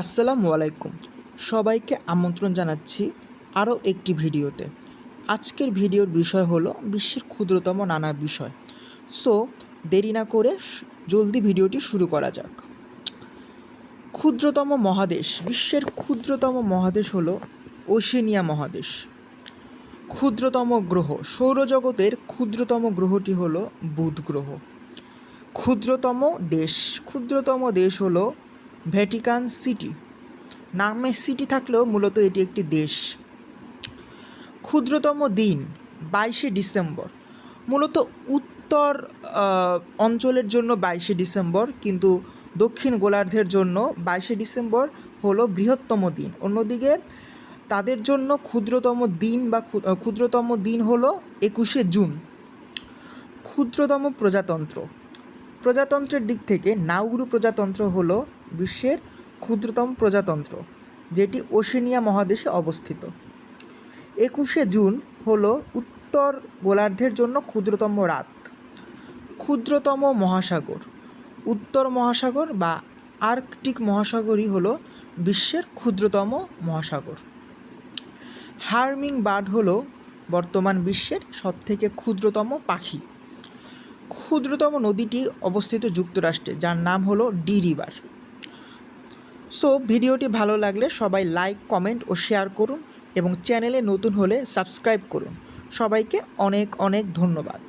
আসসালামু আলাইকুম। সবাইকে আমন্ত্রণ জানাচ্ছি আরও একটি ভিডিওতে। আজকের ভিডিওর বিষয় হলো বিশ্বের ক্ষুদ্রতম নানা বিষয়। সো, দেরি না করে জলদি ভিডিওটি শুরু করা যাক। ক্ষুদ্রতম মহাদেশ, বিশ্বের ক্ষুদ্রতম মহাদেশ হলো ওশেনিয়া মহাদেশ। ক্ষুদ্রতম গ্রহ, সৌরজগতের ক্ষুদ্রতম গ্রহটি হলো বুধ গ্রহ। ক্ষুদ্রতম দেশ ক্ষুদ্রতম দেশ হলো ভ্যাটিকান সিটি। নামে সিটি থাকলেও মূলত এটি একটি দেশ। ক্ষুদ্রতম দিন, বাইশে ডিসেম্বর। মূলত উত্তর অঞ্চলের জন্য বাইশে ডিসেম্বর, কিন্তু দক্ষিণ গোলার্ধের জন্য বাইশে ডিসেম্বর হলো বৃহত্তম দিন। অন্যদিকে তাদের জন্য ক্ষুদ্রতম দিন বা ক্ষুদ্রতম দিন হলো একুশে জুন। ক্ষুদ্রতম প্রজাতন্ত্র। প্রজাতন্ত্রের দিক থেকে নাউরু প্রজাতন্ত্র হলো বিশ্বের ক্ষুদ্রতম প্রজাতন্ত্র, যেটি ওশেনিয়া মহাদেশে অবস্থিত। একুশে জুন হলো উত্তর গোলার্ধের জন্য ক্ষুদ্রতম রাত। ক্ষুদ্রতম মহাসাগর। উত্তর মহাসাগর বা আর্কটিক মহাসাগরই হলো বিশ্বের ক্ষুদ্রতম মহাসাগর। হার্মিং বার্ড হলো বর্তমান বিশ্বের সবথেকে ক্ষুদ্রতম পাখি। ক্ষুদ্রতম নদীটি অবস্থিত যুক্তরাষ্ট্রে, যার নাম হলো ডি রিভার। সো ভিডিওটি ভালো লাগলে সবাই লাইক, কমেন্ট ও শেয়ার করুন এবং চ্যানেলে নতুন হলে সাবস্ক্রাইব করুন। সবাইকে অনেক অনেক ধন্যবাদ।